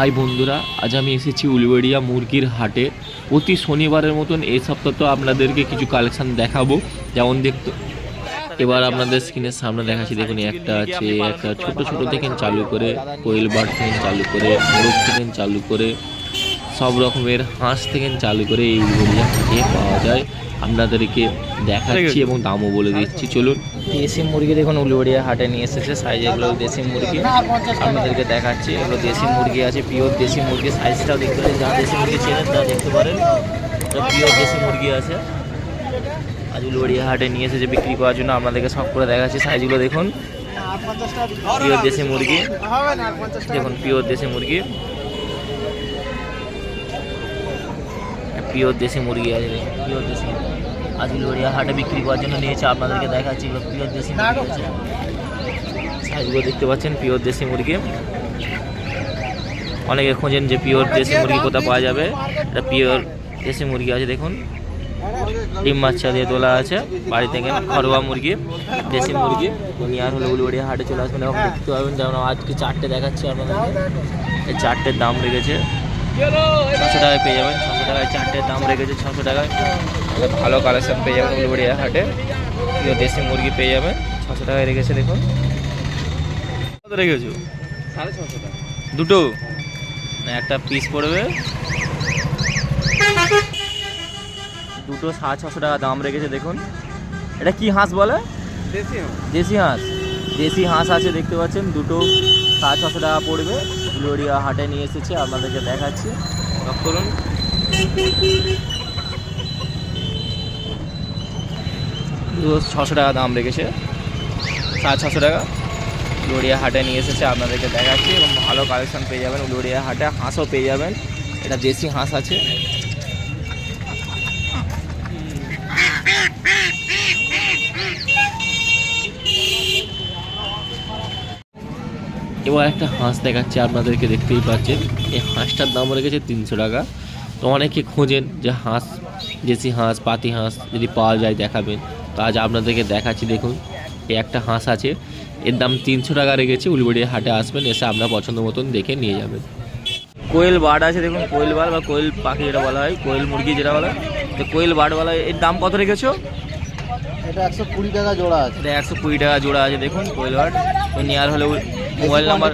High বন্ধুরা, আজ আমি এসেছি উলবেড়িয়া মুরগির হাটে। প্রতি শনিবারের মতন এই সপ্তাহ তো আপনাদেরকে কিছু কালেকশান দেখাবো। যেমন দেখতে এবার আপনাদের স্ক্রিনের সামনে দেখাচ্ছি, দেখুন একটা আছে, একটা ছোট ছোট থেকে চালু করে, কোয়েল বার্ড থেকে চালু করে, মোরগ থেকে চালু করে, সব রকমের হাঁস থেকে চালু করে এই উলবেড়িয়া হাটে পাওয়া যায়। আপনাদেরকে দেখাচ্ছি এবং দামও বলে দিচ্ছি। চলুন। দেশি মুরগি দেখুন উলুবেড়িয়া হাটে নিয়ে এসেছে সাইজ এগুলো দেশি মুরগি। আপনাদেরকে দেখাচ্ছি এগুলো দেশি মুরগি আছে পিওর দেশি মুরগি। সাইজটাও দেখতে পারেন যা দেশি মুরগি চেনেন তা দেখতে পারেন। পিওর দেশি মুরগি আছে। আজ উলুবেড়িয়া হাটে নিয়ে এসেছে বিক্রি করার জন্য আপনাদেরকে সব করে দেখাচ্ছি। সাইজগুলো দেখুন। পিওর দেশি মুরগি। দেখুন পিওর দেশি মুরগি। পিওর দেশি মুরগি আছে পিওর দেশি আজকে উলুবেড়িয়া হাটে বিক্রি করার জন্য নিয়েছে, আপনাদেরকে দেখাচ্ছি পিওর দেশি মুরগি আছে। সাইজগুলো দেখতে পাচ্ছেন পিওর দেশি মুরগি। অনেকে খোঁজেন যে পিওর দেশি মুরগি কোথায় পাওয়া যাবে। এটা পিওর দেশি মুরগি আছে, দেখুন। ডিম বাচ্চা দিয়ে তোলা আছে, বাড়ি থেকে ঘরোয়া মুরগি, দেশি মুরগি। উনি আর হলো উলুবেড়িয়া হাটে চলে আসবেন এবং দেখতে পাবেন। যেমন আজকে চারটে দেখাচ্ছি আপনাদেরকে। এই চারটের দাম রেখেছে। ছশো টাকায় পেয়ে যাবেন। ছশো টাকায় চারটের দাম রেখেছে ছশো টাকায়। ভালো কালেকশন পেয়ে যাবেন উলুবেড়িয়া হাটে। প্রিয় দেশি মুরগি পেয়ে যাবেন। ছশো টাকায় রেখেছে দেখুন। কত রেখেছো? সাড়ে ছশো টাকা। দুটো? না একটা পিস পড়বে। দুটো সাড়ে ছশো টাকা দাম রেখেছে দেখুন। এটা কি হাঁস বলে? দেশি দেশি হাঁস। দেশি হাঁস আছে দেখতে পাচ্ছেন। দুটো সাড়ে ছশো টাকা পড়বে। লড়িয়া হাটে নিয়ে এসেছে, আপনাদেরকে দেখাচ্ছি। করুন। ছশো টাকা দাম রেখেছে। সাড়ে ছশো টাকা। লড়িয়া হাটে নিয়ে এসেছে, আপনাদেরকে দেখাচ্ছি। এবং ভালো কালেকশন পেয়ে যাবেন লড়িয়া হাটে। হাঁসও পেয়ে যাবেন। এটা দেশি হাঁস আছে। এবার একটা হাঁস দেখাচ্ছে আপনাদেরকে দেখতেই পাচ্ছেন। এই হাঁসটার দাম রেখেছে তিনশো টাকা। তো অনেকে খোঁজেন যে হাঁস দেশি হাঁস পাতি হাঁস যদি পাওয়া যায় দেখাবেন। তো আজ আপনাদেরকে দেখাচ্ছি দেখুন এই একটা হাঁস আছে। এর দাম তিনশো টাকা রেখেছে উলবেড়িয়া হাটে আসবেন এসে আপনার পছন্দ মতন দেখে নিয়ে যাবেন। কোয়েল বার্ড আছে দেখুন কোয়েল বার্ড বা কোয়েল পাখি যেটা বলা হয় কোয়েল মুরগি যেটা বলা হয়। তো কোয়েল বার্ড বলা হয় এর দাম কত রেখেছো? এটা একশো কুড়ি টাকা জোড়া আছে। এটা একশো কুড়ি টাকা জোড়া আছে দেখুন কোয়েল বার্ড তো নেওয়ার হলে মোবাইল নাম্বার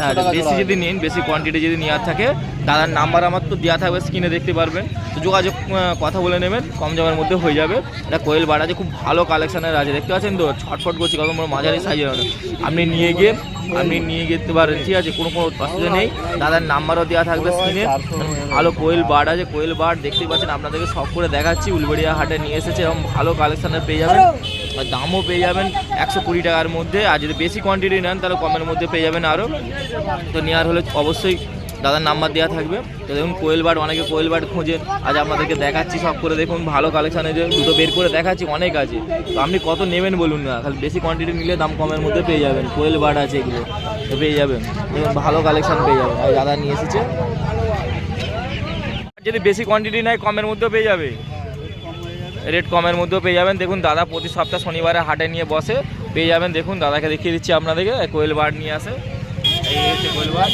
হ্যাঁ বেশি যদি নিন বেশি কোয়ান্টিটি যদি নেওয়ার থাকে দাদার নাম্বার আমার তো দেওয়া থাকবে স্ক্রিনে দেখতে পারবেন। তো যোগাযোগ কথা বলে নেবেন, কম দামের মধ্যে হয়ে যাবে। এটা কোয়েল আছে, খুব ভালো কালেকশানের আছে। দেখতে পাচ্ছেন তো? ছটফট করছি, কত বড় মাঝারি সাইজের আপনি নিয়ে গিয়ে, আপনি নিয়ে যেতে পারেন, ঠিক আছে? কোনো কোনো অসুবিধা নেই। দাদার নাম্বারও দেওয়া থাকবে স্ক্রিনে ভালো কোয়েল বার্ড আছে, কোয়েল বার্ড দেখতেই পাচ্ছেন, আপনাদেরকে সব করে দেখাচ্ছি। উলবেড়িয়া হাটে নিয়ে এসেছে এবং ভালো কালেকশানের পেয়ে যাবেন। আর দামও পেয়ে যাবেন একশো কুড়ি টাকার মধ্যে। আর যদি বেশি কোয়ান্টিটি নেন, তাহলে কমের মধ্যে পেয়ে যাবেন আরও তো নেওয়ার হলে অবশ্যই দাদার নাম্বার দেওয়া থাকবে। তো দেখুন, কোয়েল বার্ড, অনেকে কোয়েল বার্ড খোঁজেন। আজ আপনাদেরকে দেখাচ্ছি সব করে। দেখুন, ভালো কালেকশানে যে দুটো বের করে দেখাচ্ছি, অনেক আছে। তো আপনি কত নেবেন বলুন না, খালি বেশি কোয়ান্টিটি নিলে দাম কমের মধ্যে পেয়ে যাবেন। কোয়েল বার্ড আছে এগুলো, তো পেয়ে যাবেন। দেখুন, ভালো কালেকশান পেয়ে যাবেন। আর দাদা নিয়ে এসেছে। যদি বেশি কোয়ান্টিটি নেয়, কমের মধ্যেও পেয়ে যাবে। রেট কমের মধ্যেও পেয়ে যাবেন। দেখুন, দাদা প্রতি সপ্তাহ শনিবারে হাটে নিয়ে বসে। পেয়ে যাবেন। দেখুন, দাদাকে দেখিয়ে দিচ্ছি আপনাদেরকে। কোয়েল বার্ড নিয়ে আসে। এই হচ্ছে কোয়েল বার্ড।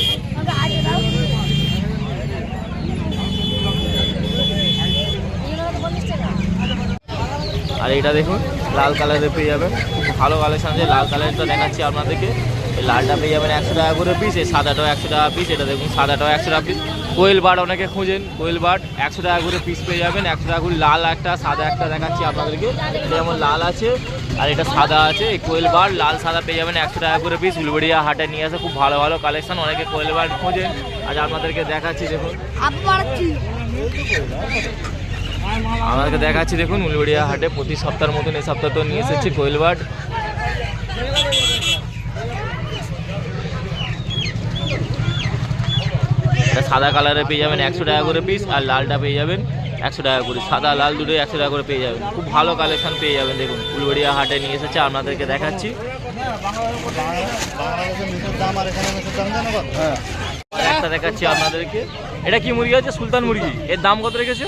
আর এটা দেখুন, লাল কালারের পেয়ে যাবেন। ভালো কালেকশন আছে লাল কালারটা দেখাচ্ছি আপনাদেরকে। এই লালটা পেয়ে যাবেন একশো টাকা করে পিস এই সাদাটাও একশো টাকা পিস এটা দেখুন সাদাটাও একশো টাকা পিস কোয়েল বার্ড অনেকে খুঁজেন, কোয়েল বার্ড, একশো টাকা করে পিস পেয়ে যাবেন, একশো টাকা করে লাল একটা, সাদা একটা দেখাচ্ছি আপনাদেরকে। যেমন লাল আছে, আর এটা সাদা আছে, এই কোয়েল বার্ড, লাল সাদা পেয়ে যাবেন একশো টাকা করে পিস উলবেড়িয়া হাটে নিয়ে আসে, খুব ভালো ভালো কালেকশন অনেকে কোয়েল বার্ড খোঁজেন। আজ আপনাদেরকে দেখাচ্ছি, দেখুন। আমাদেরকে দেখাচ্ছি দেখুন, উলবেড়িয়া হাটে প্রতি সপ্তাহের মতন এই সপ্তাহ তো নিয়ে এসেছি কোয়েল বার্ড এটা সাদা কালারে পেয়ে যাবেন একশো টাকা করে পিস আর লালটা পেয়ে যাবেন একশো টাকা করে সাদা, লাল দুটোই একশো টাকা করে পেয়ে যাবেন। খুব ভালো কালেকশন পেয়ে যাবেন দেখুন, উলবেড়িয়া হাটে নিয়ে এসেছে, আপনাদেরকে দেখাচ্ছি। হ্যাঁ। একটা দেখাচ্ছি আপনাদেরকে। এটা কি মুরগি আছে সুলতান মুরগি। এর দাম কত রেখেছো?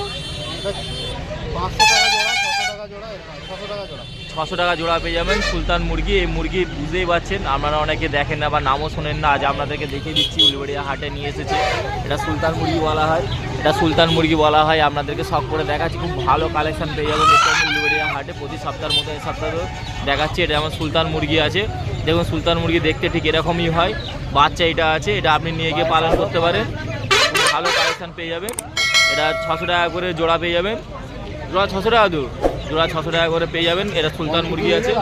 ছশো টাকা জোড়া পেয়ে যাবেন সুলতান মুরগি। এই মুরগি বুঝতেই পারছেন, আপনারা অনেকে দেখেন না বা নামও শোনেন না, আজ আপনাদেরকে দেখিয়ে দিচ্ছি, উলবেড়িয়া হাটে নিয়ে এসেছে। এটা সুলতান মুরগি বলা হয়। এটা সুলতান মুরগি বলা হয়, আপনাদেরকে সব করে দেখাচ্ছি, খুব ভালো কালেকশন পেয়ে যাবেন উলবেড়িয়া হাটে। প্রতি সপ্তাহের মতো এই সপ্তাহেও দেখাচ্ছি, এটা যেমন সুলতান মুরগি আছে। দেখুন, সুলতান মুরগি দেখতে ঠিক এরকমই হয়। বাচ্চা এটা আছে, এটা আপনি নিয়ে গিয়ে পালন করতে পারেন। ভালো কালেকশন পেয়ে যাবেন। এটা ছশো টাকা করে জোড়া পেয়ে যাবেন। জোড়া ছশো টাকা দু জোড়া ছশো টাকা করে পেয়ে যাবেন। এটা সুলতান মুরগি আছে।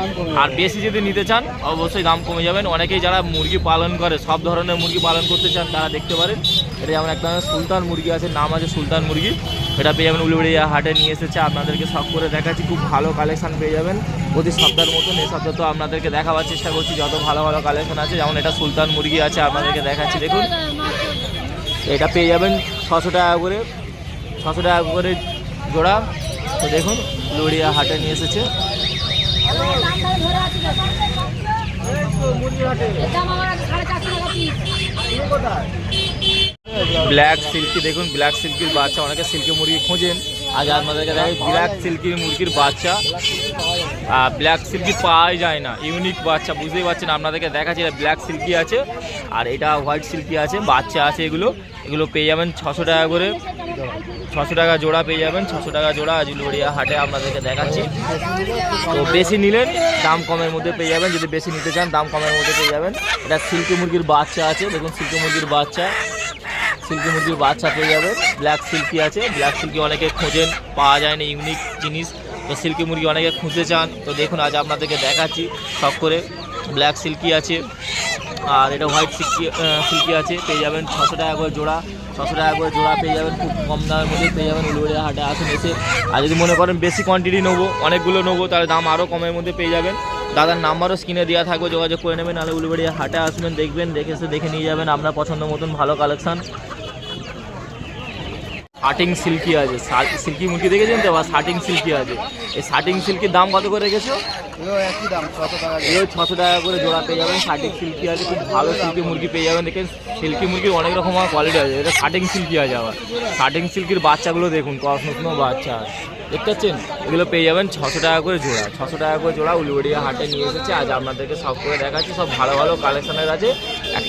আর বেশি যদি নিতে চান, অবশ্যই দাম কমে যাবেন। অনেকেই যারা মুরগি পালন করে, সব ধরনের মুরগি পালন করতে চান, তারা দেখতে পারেন। এটা যেমন একটা সুলতান মুরগি আছে, নাম আছে সুলতান মুরগি। এটা পেয়ে যাবেন উলুবেড়িয়া হাটে নিয়ে এসেছে। আপনাদেরকে সব করে দেখাচ্ছি। খুব ভালো কালেকশান পেয়ে যাবেন। প্রতি সপ্তাহের মতন এই সপ্তাহ তো আপনাদেরকে দেখাবার চেষ্টা করছি, যত ভালো ভালো কালেকশন আছে। যেমন এটা সুলতান মুরগি আছে, আপনাদেরকে দেখাচ্ছি। দেখুন। এটা পেয়ে যাবেন ছশো টাকা করে ছশো টাকা করে জোড়া। তো দেখুন লড়িয়া হাটে নিয়ে এসেছে। ব্ল্যাক সিল্কি, দেখুন, ব্ল্যাক সিল্কির বাচ্চা। অনেকে সিল্কি মুরগি খোঁজেন। আজ আপনাদেরকে দেখাই ব্ল্যাক সিল্কির মুরগির বাচ্চা। আর ব্ল্যাক সিল্কি পাওয়াই যায় না। ইউনিক বাচ্চা, বুঝতেই পারছেন আপনাদেরকে দেখাচ্ছি, এটা ব্ল্যাক সিল্কি আছে। আর এটা হোয়াইট সিল্কি আছে, বাচ্চা আছে এগুলো। এগুলো পেয়ে যাবেন ছশো টাকা করে। ছশো টাকা জোড়া পেয়ে যাবেন, ছশো টাকা জোড়া আজ লড়িয়া হাটে আপনাদেরকে দেখাচ্ছি। তো বেশি নিলেন, দাম কমের মধ্যে পেয়ে যাবেন, যদি বেশি নিতে চান, দাম কমের মধ্যে পেয়ে যাবেন। এটা সিল্কি মুরগির বাচ্চা আছে, দেখুন সিল্কি মুরগির বাচ্চা। সিল্কি মুরগির বাচ্চা পেয়ে যাবেন ব্ল্যাক সিল্কি আছে ব্ল্যাক সিল্কি অনেকে খোঁজেন, পাওয়া যায় না ইউনিক জিনিস। তো সিল্কি মুরগি অনেকে খুঁজতে চান, তো দেখুন আজ আপনাদেরকে দেখাচ্ছি সব করে ব্ল্যাক সিল্কি আছে, আর এটা হোয়াইট সিল্কি সিল্কি আছে, পেয়ে যাবেন ছশো টাকা করে জোড়া। ছশো টাকা করে জোড়া পেয়ে যাবেন, খুব কম দামের মধ্যে পেয়ে যাবেন, উলুবেড়িয়া হাটে আসুন এসে। আর যদি মনে করেন বেশি কোয়ান্টিটি নেব, অনেকগুলো নেব, তাহলে দাম আরও কমের মধ্যে পেয়ে যাবেন। দাদার নাম্বারও স্ক্রিনে দেওয়া থাকবে, যোগাযোগ করে নেবেন, নাহলে উলুবেড়িয়া হাটে আসবেন, দেখবেন, দেখে এসে দেখে নিয়ে যাবেন আপনার পছন্দ মতন ভালো কালেকশন শার্টিং সিল্কি আছে। সিল্কি মুরগি দেখেছেন তো? বা শার্টিং সিল্কি আছে। এই শার্টিং সিল্কির দাম কত করে রেখেছো? এগুলো একই দাম ছশো টাকা এই ছশো টাকা করে জোড়া পেয়ে যাবেন। শার্টিং সিল্কি আছে খুব ভালো সিল্কি মুরগি পেয়ে যাবেন। দেখেন সিল্কি মুরগির অনেক রকম কোয়ালিটি আছে। এটা শার্টিং সিল্কি আছে আবার। শার্টিং সিল্কির বাচ্চাগুলো দেখুন কসমসমো বাচ্চা। আছে দেখতে পাচ্ছেন? এগুলো পেয়ে যাবেন ছশো টাকা করে জোড়া। ছশো টাকা করে জোড়া উলুবেড়িয়া হাটে নিয়ে এসেছে। আজ আপনাদেরকে সব করে দেখাচ্ছি। সব ভালো ভালো কালেকশনের আছে।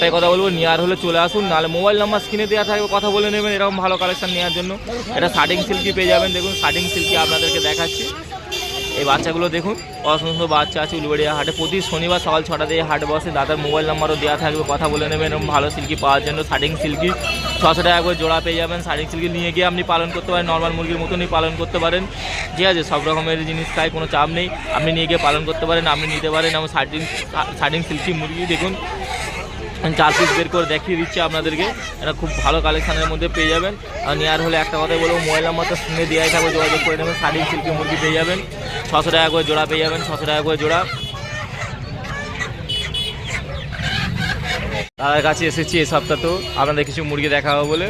একটাই কথা বলব নেওয়ার হলে চলে আসুন, নাহলে মোবাইল নাম্বার স্ক্রিনে দেওয়া থাকবে, কথা বলে নেবেন, এরকম ভালো কালেকশন নেওয়ার জন্য। এটা শার্টিং সিল্কি পেয়ে যাবেন, দেখুন শার্টিং সিল্কি আপনাদেরকে দেখাচ্ছি। এই বাচ্চাগুলো দেখুন অসংখ্য বাচ্চা আছে উলুবেড়িয়া হাটে। প্রতি শনিবার সকাল ছটা দিয়ে হাট বসে, দাদার মোবাইল নাম্বারও দেওয়া থাকবে, কথা বলে নেবেন, এরকম ভালো সিল্কি পাওয়ার জন্য শার্টিং সিল্কি ছশো টাকা করে জোড়া পেয়ে যাবেন শার্টিং সিল্কি নিয়ে গিয়ে আপনি পালন করতে পারেন নর্মাল মুরগির মতনই পালন করতে পারেন। ঠিক আছে, সব রকমের জিনিস তাই কোনো চাপ নেই। আপনি নিয়ে গিয়ে পালন করতে পারেন, আপনি নিতে পারেন, এবং শার্টিং শার্টিং সিল্কি মুরগি দেখুন চার পিস বের করে দেখিয়ে দিচ্ছি আপনাদেরকে। এটা খুব ভালো কালেকশানের মধ্যে পেয়ে যাবেন। আর নেওয়ার হলে একটা কথাই বলব মোবাইল নাম্বার তো শুনে দেওয়াই থাকবে, যোগাযোগ করে নেবেন। শাড়ি সিল্কি মুরগি পেয়ে যাবেন। ছশো টাকা করে জোড়া পেয়ে যাবেন, ছশো টাকা করে জোড়া। তাদের কাছে এসেছি এই সপ্তাহ তো, আপনাদের কিছু মুরগি দেখাবো বলে।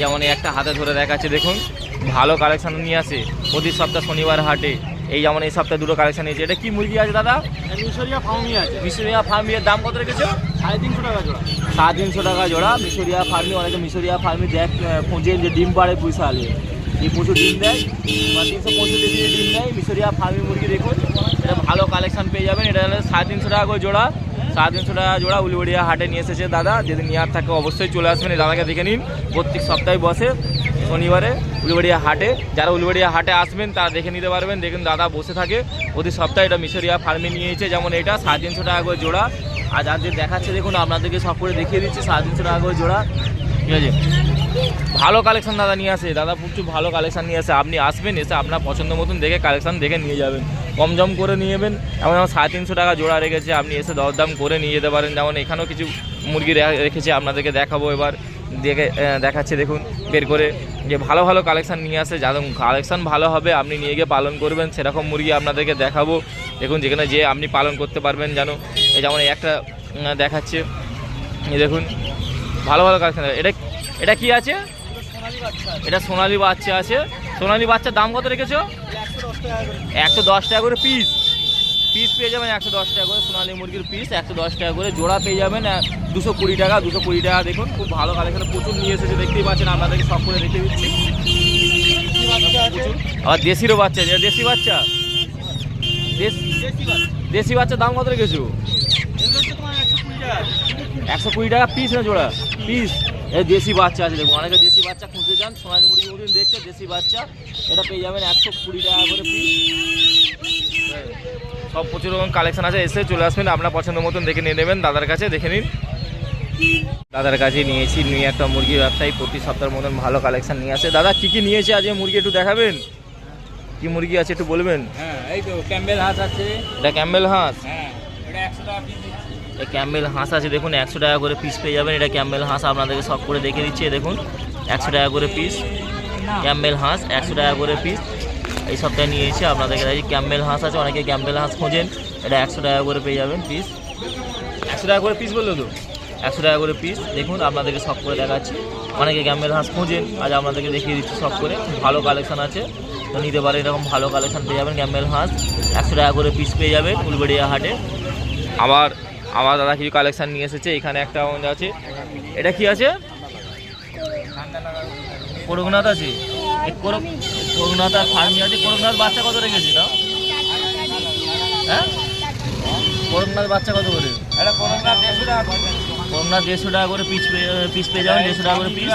যেমন একটা হাতে ধরে দেখাচ্ছে, দেখুন। ভালো কালেকশান নিয়ে আসে, প্রতি সপ্তাহ শনিবার হাটে। এই যেমন এই সপ্তাহে দুটো কালেকশন নিয়েছে। এটা কি মুরগি আছে দাদা? মিশরিয়া ফার্মি আছে। মিশরিয়া দাম কত রেখেছো? সাড়ে তিনশো টাকা জোড়া। সাড়ে তিনশো টাকা জোড়া। মিশরিয়া ফার্মি অনেকে মিশরিয়া ফার্মি দেখ খুঁজেন যে ডিম পাড়ে পুষালে এই প্রচুর ডিম দেয়। তিনশো পঁয়ষট্টি দিনে ডিম দেয়। মিশরিয়া ফার্মি মুরগি দেখুন। এটা ভালো কালেকশন পেয়ে যাবেন। এটা হলো সাড়ে তিনশো টাকা করে জোড়া। সাড়ে তিনশো টাকা জোড়া উলিবড়িয়া হাটে নিয়ে এসেছে দাদা। যদি নেওয়ার থাকে অবশ্যই চলে আসবেন। এই দাদাকে দেখে নিন। প্রত্যেক সপ্তাহে বসে। শনিবারে উলিবাড়িয়া হাটে। যারা উলিবাড়িয়া হাটে আসবেন, তারা দেখে নিতে পারবেন। দেখুন, দাদা বসে থাকে। প্রতি সপ্তাহে এটা মিশরিয়া ফার্মে নিয়েছে যেমন এটা, সাড়ে তিনশো টাকা করে জোড়া। আর যার যে দেখাচ্ছে, দেখুন, আপনাদেরকে সব করে দেখিয়ে দিচ্ছি, সাড়ে তিনশো টাকা করে জোড়া। ঠিক আছে? ভালো কালেকশন দাদা নিয়ে আসে। দাদা প্রচুর ভালো কালেকশান নিয়ে আসে। আপনি আসবেন, এসে আপনার পছন্দ মতন দেখে কালেকশান দেখে নিয়ে যাবেন। কম জম করে নিয়ে যাবেন এমন যেমন সাড়ে তিনশো টাকা জোড়া রেখেছে, আপনি এসে দরদাম করে নিয়ে যেতে পারেন। যেমন এখানেও কিছু মুরগি রেখেছে, আপনাদেরকে দেখাবো এবার। দেখে দেখাচ্ছে, দেখুন, বের করে যে ভালো ভালো কালেকশান নিয়ে আসে। যাদের কালেকশান ভালো হবে, আপনি নিয়ে গিয়ে পালন করবেন। সেরকম মুরগি আপনাদেরকে দেখাবো। দেখুন, যেখানে যে আপনি পালন করতে পারবেন যেন। এই যেমন একটা দেখাচ্ছে। দেখুন, ভালো ভালো কালেকশান এটা এটা কি আছে? এটা সোনালি বাচ্চা আছে। সোনালি বাচ্চার দাম কত রেখেছো? একশো দশ টাকা করে পিস পিস পেয়ে যাবেন একশো দশ টাকা করে। সোনালি মুরগির পিস একশো দশ টাকা করে। জোড়া পেয়ে যাবেন দুশো কুড়ি টাকা, দুশো কুড়ি টাকা। দেখুন, খুব ভালো কালেকশন প্রচুর নিয়ে এসেছে, দেখতেই পাচ্ছেন, আপনাদেরকে সব করে দেখে দিচ্ছি। আর দেশিরও বাচ্চা দেশি বাচ্চা? দেশি বাচ্চার দাম কত রেখেছো? একশো কুড়ি টাকা পিস না জোড়া? পিস এই দেশি বাচ্চা আছে দেখুন অনেকে দেশি বাচ্চা খুঁজতে চান সোনালি মুরগি মুরগি দেখতে দেশি বাচ্চা এটা পেয়ে যাবেন একশো কুড়ি টাকা করে পিস সব প্রচুর রকম কালেকশন আছে এসে চলে আসবেন আপনার পছন্দ মতন দেখে নিয়ে নেবেন দাদার কাছে দেখে নিন। দাদার কাছে নিয়েছি নিয়ে একটা মুরগি ব্যবসায়ী প্রতি সপ্তাহের মতন ভালো কালেকশন নিয়ে আসে। দাদা কি কি নিয়েছে আজ মুরগি একটু দেখাবেন? কি মুরগি আছে একটু বলবেন? হ্যাঁ এই তো ক্যাম্বেল হাঁস আছে। এটা ক্যাম্বেল হাঁস? হ্যাঁ এটা একশো টাকা এই ক্যাম্বেল হাঁস আছে দেখুন একশো টাকা করে পিস পেয়ে যাবেন। এটা ক্যাম্বেল হাঁস আপনাদেরকে সব করে দেখে দিচ্ছে দেখুন একশো টাকা করে পিস ক্যাম্বেল হাঁস একশো টাকা করে পিস এই সপ্তাহে নিয়ে এসে আপনাদেরকে দেখি ক্যাম্বেল হাঁস আছে অনেকে ক্যাম্বেল হাঁস খোঁজেন এটা একশো টাকা করে পেয়ে যাবেন পিস একশো টাকা করে পিস বলল তো? একশো টাকা করে পিস দেখুন আপনাদেরকে সব করে দেখাচ্ছি। অনেকে ক্যাম্বেল হাঁস খোঁজেন আজ আপনাদেরকে দেখিয়ে দিচ্ছি সব করে। ভালো কালেকশান আছে তো নিতে পারে এরকম ভালো কালেকশান পেয়ে যাবেন। ক্যাম্বেল হাঁস একশো টাকা করে পিস পেয়ে যাবেন উলবেড়িয়া হাটে। আবার আমার দাদা কিছু কালেকশান নিয়ে এসেছে, এখানে একটা আছে। এটা কি আছে? করকনাথ আছে? করকনাথ আর ফার্মি আছে। করকনাথ বাচ্চা কত রেখেছে তাও? হ্যাঁ? করকনাথ বাচ্চা কত করে? এটা করকনাথ দেড়শো টাকা করে পিস পিস পেয়ে যাবেন, দেড়শো টাকা করে পিস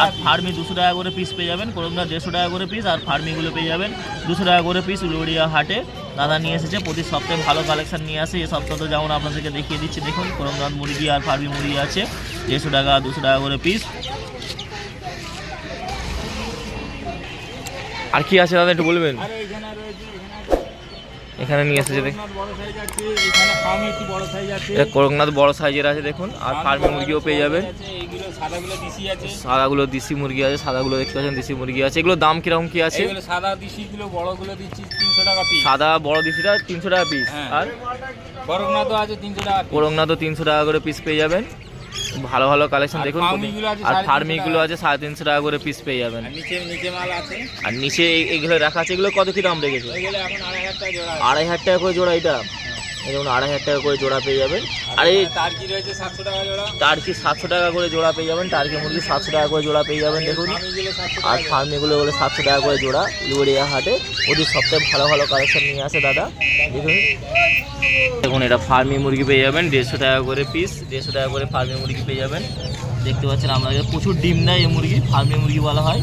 আর ফার্মি দুশো টাকা করে পিস পেয়ে যাবেন। করকনাথ দেড়শো টাকা করে পিস আর ফার্মিগুলো পেয়ে যাবেন দুশো টাকা করে পিস উলুড়িয়া হাটে। দাদা নিয়ে এসেছে, প্রতি সপ্তাহে ভালো কালেকশন নিয়ে আসে। এই সপ্তাহ তো যেমন আপনাদেরকে দেখিয়ে দিচ্ছি, দেখুন করমদান মুরগি আর ফার্মি মুরগি আছে। দেড়শো টাকা, দুশো টাকা করে পিস আর কি আছে দাদা, একটু বলবেন? এখানে নিয়ে এসেছে এটা করকনাথ বড় সাইজের আছে দেখুন। আর ফার্মি মুরগিও পেয়ে যাবেন সাদাগুলো দিশি মুরগি আছে সাদাগুলো দেখতে পাচ্ছেন দেশি মুরগি আছে। এগুলো দাম কীরকম কি আছে? সাদা দিশিগুলো বড়গুলো দিচ্ছি তিনশো টাকা পিস সাদা বড় দেশিটা তিনশো টাকা পিস হ্যাঁ। আর করোনা তো আছে তিনশো টাকা করকনাথও তিনশো টাকা করে পিস পেয়ে যাবেন। ভালো ভালো কালেকশন দেখুন আর ফার্মিগুলো আছে সাড়ে তিনশো টাকা করে পিস পেয়ে যাবেন। আর নিচে এইগুলো রাখা আছে এগুলো কত কি দাম রেখেছে? আড়াই হাজার টাকা করে জোড়া এটা? যেমন আড়াই হাজার টাকা করে জোড়া পেয়ে যাবেন। আর এই তার কি রয়েছে সাতশো টাকা জোড়া টার্কি সাতশো টাকা করে জোড়া পেয়ে যাবেন টার্কি মুরগি সাতশো টাকা করে জোড়া পেয়ে যাবেন দেখুন। আর ফার্মিগুলো হলো সাতশো টাকা করে জোড়া লিবড়িয়া হাটে। ওদের সপ্তাহে ভালো ভালো কালেকশন নিয়ে আসে দাদা। দেখুন। দেখুন, এটা ফার্মি মুরগি পেয়ে যাবেন, দেড়শো টাকা করে পিস দেড়শো টাকা করে ফার্মি মুরগি পেয়ে যাবেন। দেখতে পাচ্ছেন আপনাদের প্রচুর ডিম দেয় এই মুরগি ফার্মি মুরগি বলা হয়।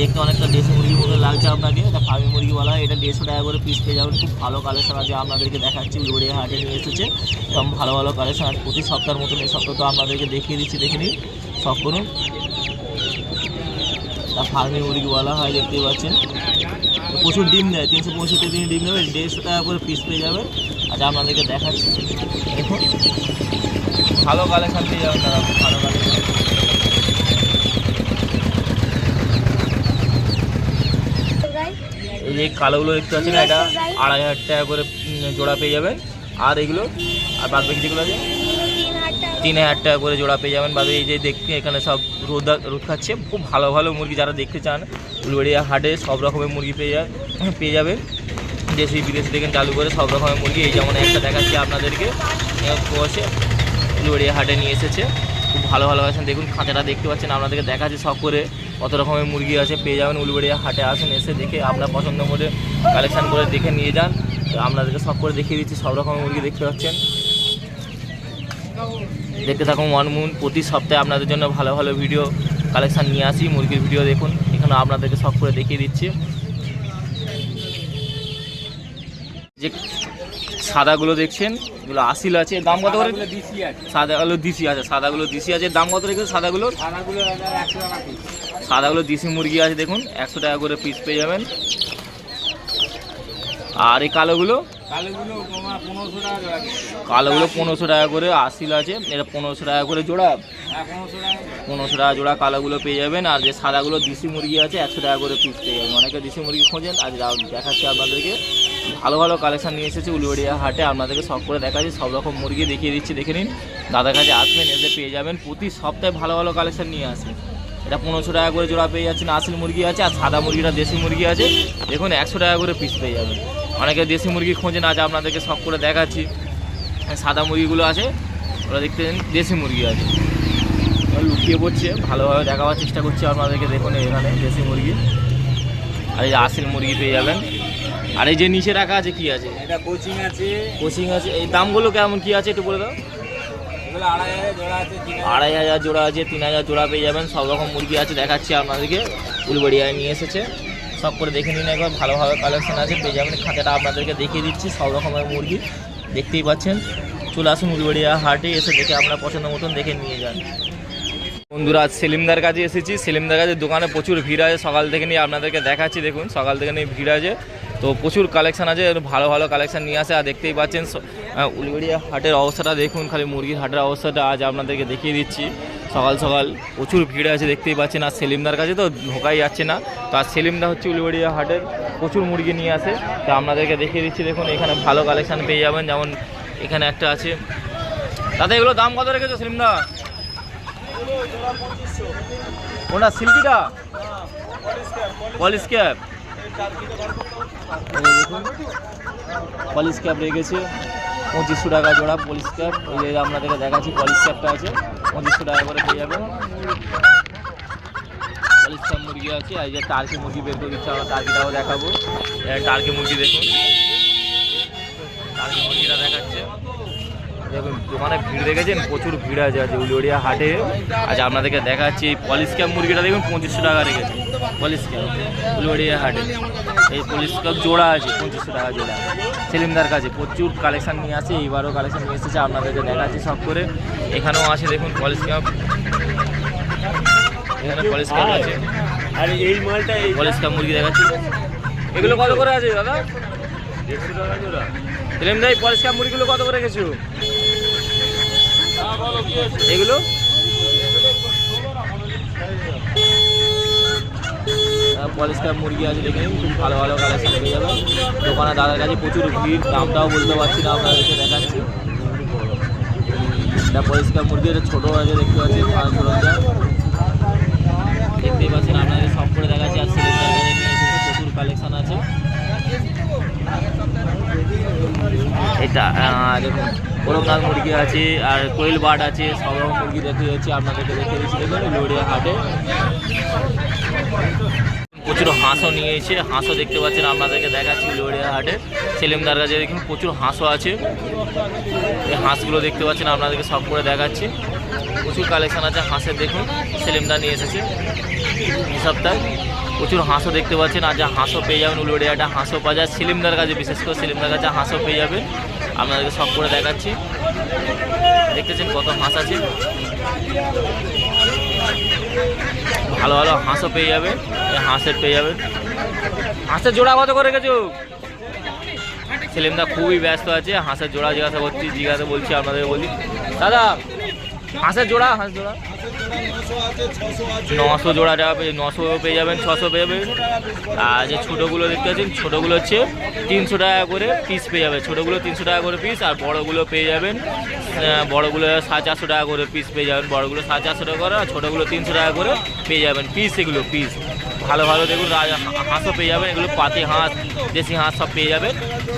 দেখতে অনেকটা দেশি মুরগি মতো লাগছে আপনাকে। এটা ফার্মি মুরগি বলা হয়। এটা দেড়শো টাকা করে পিস পেয়ে যাবেন। খুব ভালো কালেকশন আছে আপনাদেরকে দেখাচ্ছি। উলুড়িয়া হাটে নিয়ে এসেছে। এবং ভালো ভালো কালেকশন আছে। প্রতি সপ্তাহের মতন এই সপ্তাহ তো আপনাদেরকে দেখিয়ে দিচ্ছি। দেখে নিন। সব করুন। ফার্মি মুরগি বলা হয়, দেখতেই পাচ্ছেন। প্রচুর ডিম দেয়। তিনশো পঁয়ষট্টি দিন ডিম দেবে। দেড়শো টাকা করে পিস পেয়ে যাবেন। আচ্ছা আপনাদেরকে দেখাচ্ছি। দেখুন। ভালো কালেকশন পেয়ে যাবেন খুব ভালো কালেকশন এই যে কালোগুলো দেখতে পাচ্ছেন এটা আড়াই হাজার টাকা করে জোড়া পেয়ে যাবেন। আর এগুলো আর বাদ বাকি যেগুলো আছে? তিন হাজার টাকা। করে জোড়া পেয়ে যাবেন। বাদে এই যে দেখতে এখানে সব রোদ রোদ খাচ্ছে। খুব ভালো ভালো মুরগি যারা দেখতে চান উলবেড়িয়া হাটে সব রকমের মুরগি পেয়ে যা পেয়ে যাবেন। দেশি বিদেশি থেকে চালু করে সব রকমের মুরগি। এই যেমন একটা দেখাচ্ছি আপনাদেরকে। বসে উলবেড়িয়া হাটে নিয়ে এসেছে। ভালো ভালো আছেন দেখুন, খাঁচাটা দেখতে পাচ্ছেন, আপনাদেরকে দেখাচ্ছি সব করে। কত রকমের মুরগি আছে, পেয়ে যাবেন উলবেড়িয়া হাটে আসুন, এসে দেখে আপনার পছন্দ করে কালেকশান করে দেখে নিয়ে যান। আপনাদেরকে সব করে দেখিয়ে দিচ্ছি, সব রকমের মুরগি দেখতে পাচ্ছেন। দেখতে থাকুন ওয়ান মুন, প্রতি সপ্তাহে আপনাদের জন্য ভালো ভালো ভিডিও কালেকশান নিয়ে আসি, মুরগির ভিডিও দেখুন। এখানে আপনাদেরকে সব করে দেখিয়ে দিচ্ছি। যে সাদাগুলো দেখছেন? এগুলো আসিল আছে। দাম কত করে? সাদাগুলো দিশি আছে। সাদাগুলো দিশি আছে দাম কত রেখেছে সাদাগুলো সাদাগুলো দিশি মুরগি আছে দেখুন। একশো টাকা করে পিস পেয়ে যাবেন। আর এই কালোগুলো? কালোগুলো পনেরোশো টাকা করে আসিল আছে এটা পনেরোশো টাকা করে জোড়া। হ্যাঁ পনেরোশো টাকা জোড়া। কালোগুলো পেয়ে যাবেন আর যে সাদাগুলো দেশি মুরগি আছে একশো টাকা করে পিস পেয়ে যাবেন। অনেকে দেশি মুরগি খোঁজেন আজ দেখাচ্ছি আপনাদেরকে। ভালো ভালো কালেকশান নিয়ে এসেছি উলুবেড়িয়া হাটে আপনাদেরকে সব করে দেখাচ্ছি সব রকম মুরগি দেখিয়ে দিচ্ছি দেখে নিন। দাদার কাছে আসবেন এসে পেয়ে যাবেন। প্রতি সপ্তাহে ভালো ভালো কালেকশান নিয়ে আসে। এটা পনেরোশো টাকা করে জোড়া পেয়ে যাচ্ছেন আসল মুরগি আছে আর সাদা মুরগিটা দেশি মুরগি আছে। দেখুন একশো টাকা করে পিস পেয়ে যাবেন। অনেকে দেশি মুরগি খোঁজেন আজ আপনাদেরকে সব করে দেখাচ্ছি। সাদা মুরগিগুলো আছে ওরা দেখতে দেশি মুরগি আছে। ওরা লুকিয়ে পড়ছে ভালোভাবে দেখাবার চেষ্টা করছি আপনাদেরকে দেখুন এখানে দেশি মুরগি। আর এই আসিল মুরগি পেয়ে যাবেন। আর এই যে নিচে রাখা আছে কি আছে? এটা কোচিং আছে। কোচিং আছে এই দামগুলো কেমন কি আছে একটু বলে দাও। আড়াই হাজার জোড়া আছে তিন হাজার। জোড়া আছে তিন হাজার জোড়া পেয়ে যাবেন সব রকম মুরগি আছে দেখাচ্ছি আপনাদেরকে। উলবেড়িয়ায় নিয়ে এসেছে। সব করে দেখে নিন একবার। ভালো ভালো কালেকশন আছে। পেয়ে যাবেন। খাতাটা আপনাদেরকে দেখিয়ে দিচ্ছি। সব রকমের মুরগি দেখতেই পাচ্ছেন। চলে আসুন উলবেড়িয়া হাটে। এসে দেখে আপনার পছন্দ মতন দেখে নিয়ে যান। বন্ধুরা, আজ সেলিমদার কাছে এসেছি। সেলিমদার কাছে দোকানে প্রচুর ভিড় আছে। সকাল থেকে নিয়ে আপনাদেরকে দেখাচ্ছি। দেখুন, সকাল থেকে নিয়ে ভিড় আছে। তো প্রচুর কালেকশন আছে। ভালো ভালো কালেকশন নিয়ে আসে। আর দেখতেই পাচ্ছেন উলবেড়িয়া হাটের অবস্থাটা। দেখুন, খালি মুরগির হাটের অবস্থাটা আজ আপনাদেরকে দেখিয়ে দিচ্ছি। সকাল সকাল প্রচুর ভিড় আছে, দেখতেই পাচ্ছেন। আর সেলিমদার কাছে তো ঢোকাই যাচ্ছে না। তো আর সেলিমদা হচ্ছে উলবেড়িয়া হাটের, প্রচুর মুরগি নিয়ে আসে। তো আপনাদেরকে দেখিয়ে দিচ্ছি, দেখুন, এখানে ভালো কালেকশান পেয়ে যাবেন। যেমন এখানে একটা আছে। দাদা এগুলো দাম কত রেখেছো সেলিমদা? কোনটা সিল্কিটা? পলিশ ক্যাপ দেখুন পলিশ ক্যাপ রেখেছে। পঁচিশশো টাকা জোড়া পলিশ ক্যাপ ওই যে আপনাদেরকে দেখাচ্ছি পলিশ ক্যাপটা আছে। পঁচিশশো টাকা করে পেয়ে যাবেন। পলিশ ক্যাপ মুরগি আছে। আর যে টার্কি মুরগি বের করে দিচ্ছে, আমরা টার্কিটাও দেখাবো। টার্কি মুরগি দেখুন। টার্কি মুরগিটা দেখাচ্ছে। দেখুন, দোকানে ভিড় দেখেছেন? প্রচুর ভিড় আছে আজ উলিওড়িয়া হাটে। আজ আপনাদেরকে দেখাচ্ছি এই পলিশ ক্যাপ মুরগিটা। দেখুন, পঁচিশশো টাকা রেখেছে। পলিশ ক্যাপ উলিওড়িয়া হাটে। এই পলিশ ক্যাপ জোড়া আছে পঁচিশশো টাকা জোড়া। সেলিমদার কাছে প্রচুর কালেকশন নিয়ে আসে এইবারও কালেকশন নিয়ে এসেছে আপনাদেরকে দেখাচ্ছি সব করে। এখানেও আছে দেখুন পলিশ ক্যাপ এখানে পলিশ ক্যাপ আছে। আর এই মালটা এই পলিশ ক্যাপ মুরগি দেখাচ্ছি। এগুলো কত করে আছে দাদা? দেড়শো টাকা জোড়া। সেলিম ভাই পলিশ ক্যাপ মুরগিগুলো কত করে রেখেছো? এগুলো? পলিশকার মুরগি আছে দেখে নিন, খুব ভালো ভালো কালেকশন পেয়ে যাবেন। দোকানে দাদার কাছে প্রচুর ভিড়, দামটাও বলতে পারছি না আপনাদেরকে দেখাচ্ছি। এটা পরিষ্কার মুরগি, এটা ছোটো আছে, দেখতে পাচ্ছি পাঁচ সরঞ্জাম দেখতেই পাচ্ছেন, আপনাদের সব করে দেখাচ্ছি, আর সিলিন্ডার প্রচুর কালেকশন আছে। এটা দেখুন করমনাথ মুরগি আছে, আর কোয়েল বার্ড আছে, সব রকম মুরগি দেখে যাচ্ছি, আপনাদেরকে দেখে দিচ্ছি, দেখুন, লোডিয়া হাটে। প্রচুর হাঁসও নিয়ে এসে হাঁসও দেখতে পাচ্ছেন, আপনাদেরকে দেখাচ্ছি লোডিয়া হাটে। সেলিমদার কাছে দেখুন, প্রচুর হাঁসও আছে। এই হাঁসগুলো দেখতে পাচ্ছেন, আপনাদেরকে সব করে দেখাচ্ছি। প্রচুর কালেকশন আছে হাঁসের, দেখুন, সেলিমদার নিয়ে এসেছে। এই সপ্তাহে প্রচুর হাঁসও দেখতে পাচ্ছেন, আর যা হাঁসও পেয়ে যাবেন উলুবেড়িয়াটা হাঁসও পাওয়া যায়। সিলিমদার কাছে, বিশেষ করে সিলিমদার কাছে হাঁসও পেয়ে যাবেন, আপনাদেরকে সব করে দেখাচ্ছি। দেখতেছেন কত হাঁস আছে। ভালো ভালো হাঁসও পেয়ে যাবে হাঁসের পেয়ে যাবে। হাঁসের জোড়া কত করে রেখেছো? সেলিমদা খুবই ব্যস্ত আছে, হাঁসের জোড়া জিজ্ঞাসা করছি, জিজ্ঞাসা বলছি আপনাদের বলি। দাদা, হাঁসের জোড়া হাঁস জোড়া। নশো জোড়া পেয়ে নশো পেয়ে যাবেন, ছশো পেয়ে যাবেন। আর যে ছোটোগুলো দেখতে পাচ্ছেন, ছোটোগুলো হচ্ছে তিনশো টাকা করে পিস পেয়ে যাবে ছোটোগুলো তিনশো টাকা করে পিস আর বড়োগুলো পেয়ে যাবেন বড়োগুলো সাড়ে চারশো টাকা করে পিস পেয়ে যাবেন। বড়োগুলো সাড়ে চারশো টাকা করে আর ছোটোগুলো তিনশো টাকা করে পেয়ে যাবেন। পিস এগুলো পিস ভালো ভালো দেখুন হাঁসও পেয়ে যাবেন, এগুলো পাতি হাঁস, দেশি হাঁস সব পেয়ে যাবেন।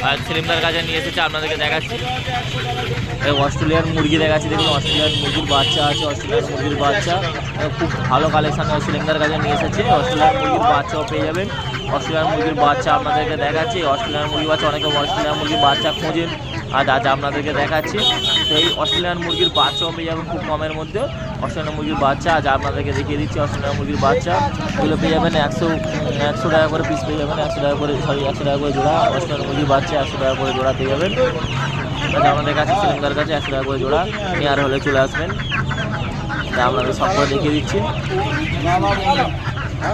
আর সেলিমদার কাছে নিয়ে এসেছে, আপনাদেরকে দেখাচ্ছি। অস্ট্রেলিয়ান মুরগি দেখাচ্ছি দেখুন অস্ট্রেলিয়ান মুরগির বাচ্চা আছে অস্ট্রেলিয়ান মুরগির বাচ্চা খুব ভালো কালেকশন অস্ট্রেলিয়ানদের কাছে নিয়ে এসেছে অস্ট্রেলিয়ান মুরগির বাচ্চাও পেয়ে যাবেন অস্ট্রেলিয়ান মুরগির বাচ্চা আপনাদেরকে দেখাচ্ছি অস্ট্রেলিয়ান মুরগির বাচ্চা অনেকে অস্ট্রেলিয়ান মুরগির বাচ্চা খোঁজেন আর আজ আপনাদেরকে দেখাচ্ছি তো এই অস্ট্রেলিয়ান মুরগির বাচ্চাও পেয়ে যাবেন খুব কমের মধ্যে অস্ট্রেলিয়ান মুরগির বাচ্চা আজ আপনাদেরকে দেখিয়ে দিচ্ছি অস্ট্রেলিয়ান মুরগির বাচ্চা এগুলো পেয়ে যাবেন একশো একশো টাকা করে পিস পেয়ে যাবেন একশো টাকা করে সরি একশো টাকা করে জোড়া অস্ট্রেলিয়ান মুরগির বাচ্চা একশো টাকা করে জোড়া পেয়ে যাবেন আজ আমাদের কাছে সিলিন্ডার কাছে একশো টাকা করে জোড়া নেওয়ার হলে চলে আসবেন। তা আপনাদের সব করে দেখিয়ে দিচ্ছি।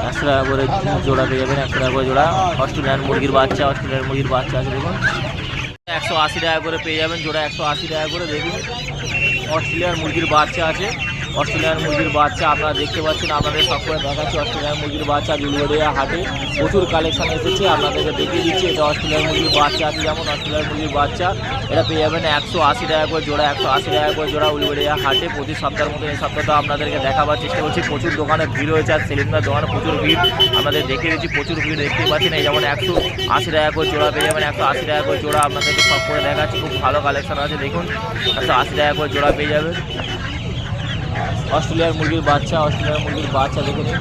একশো টাকা করে জোড়া পেয়ে যাবেন, একশো টাকা করে জোড়া। অস্ট্রেলিয়ান মুরগির বাচ্চা অস্ট্রেলিয়ান মুরগির বাচ্চা আছে দেখুন। একশো আশি টাকা করে পেয়ে যাবেন জোড়া, একশো আশি টাকা করে দেখুন। অস্ট্রেলিয়ার মুরগির বাচ্চা আছে। অস্ট্রেলিয়ান মুরগির বাচ্চা, আপনারা দেখতে পাচ্ছেন, আপনাদের সব করে দেখাচ্ছি অস্ট্রেলিয়ান মুরগির বাচ্চা জুলুবেড়িয়া হাটে প্রচুর কালেকশন এসেছে, আপনাদেরকে দেখিয়ে দিচ্ছি, এটা অস্ট্রেলিয়ান মুরগির বাচ্চা আছে, যেমন অস্ট্রেলিয়ান মুরগির বাচ্চা, এটা পেয়ে যাবেন একশো আশি টাকা করে জোড়া, একশো আশি টাকা করে জোড়া উলুবেড়িয়া হাটে প্রতি সপ্তাহের মতো এই সপ্তাহটা আপনাদেরকে দেখাবার চেষ্টা করছি, প্রচুর দোকানে ভিড় হয়েছে, আর সেলিমদার দোকানে প্রচুর ভিড়, আপনাদের দেখিয়ে দিচ্ছি, প্রচুর ভিড় দেখতে পাচ্ছেন, এই যেমন একশো আশি টাকা করে জোড়া পেয়ে যাবেন, একশো আশি টাকা করে জোড়া আপনাদেরকে সব করে দেখাচ্ছি, খুব ভালো কালেকশন আছে, দেখুন, একশো আশি টাকা করে জোড়া পেয়ে যাবেন। অস্ট্রেলিয়ার মুরগির বাচ্চা, অস্ট্রেলিয়ার মুরগির বাচ্চা দেখে নিন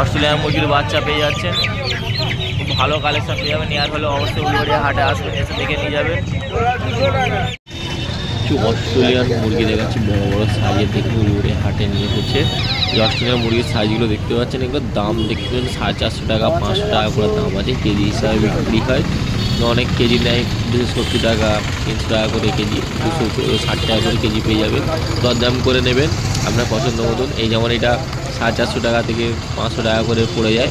অস্ট্রেলিয়ান মুরগির বাচ্চা পেয়ে যাচ্ছেন খুব ভালো কালেকশন পেয়ে যাবেন নেওয়ার হলে অবশ্যই উলুবাড়িয়া হাটে আসবেন, এসে দেখে নিয়ে যাবেন। কিছু অস্ট্রেলিয়ান মুরগি দেখাচ্ছি, বড় বড় সাইজের দেখে উড়ে হাটে নিয়ে হচ্ছে যে অস্ট্রেলিয়ান মুরগির সাইজগুলো দেখতে পাচ্ছেন এগুলোর দাম দেখতে পাচ্ছেন, সাড়ে চারশো টাকা, পাঁচশো টাকা করে দাম আছে, কেজি হিসাবে বিক্রি হয়। অনেক কেজি নেয় দুশো সত্তর টাকা তিনশো টাকা করে কেজি, দুশো ষাট টাকা করে কেজি পেয়ে যাবেন। দরদাম করে নেবেন আপনার পছন্দ মতন। এই যেমন এটা সাড়ে চারশো টাকা থেকে পাঁচশো টাকা করে পড়ে যায়।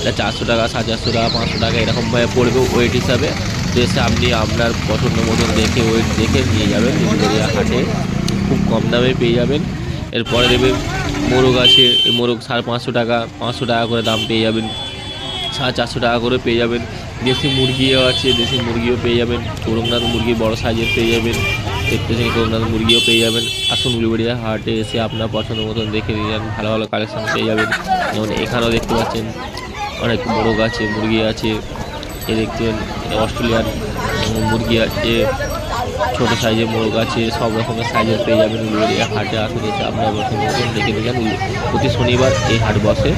এটা চারশো টাকা, সাড়ে চারশো টাকা, পাঁচশো টাকা এরকমভাবে পড়বে ওয়েট হিসাবে। তো এসে আপনি আপনার পছন্দ মতন দেখে ওয়েট দেখে নিয়ে যাবেন। উলুবেড়িয়া হাটে খুব কম দামে পেয়ে যাবেন। এরপরে দেবেন মোরগ আছে মোরগ সাড়ে পাঁচশো টাকা পাঁচশো টাকা করে দাম পেয়ে যাবেন। সাড়ে চারশো টাকা করে পেয়ে যাবেন। দেশি মুরগিও আছে, দেশি মুরগিও পেয়ে যাবেন করমনাথ মুরগি বড় সাইজের পেয়ে যাবেন, দেখতে চাই করমনাথ মুরগিও পেয়ে যাবেন। আসুন উলুবেড়িয়া হাটে এসে আপনার পছন্দ মতন দেখে নিয়ে যান, ভালো ভালো কালেকশন পেয়ে যাবেন। যেমন এখানেও দেখতে পাচ্ছেন, অনেক মোরগ আছে মুরগি আছে এ দেখছেন অস্ট্রেলিয়ান মুরগি আছে, ছোটো সাইজের মোরগ আছে, সব রকমের সাইজের পেয়ে যাবেন উলুবেড়িয়া হাটে। আসুন এসে আপনার পছন্দ মতন দেখে নিয়ে যান। প্রতি শনিবার এই হাট বসে।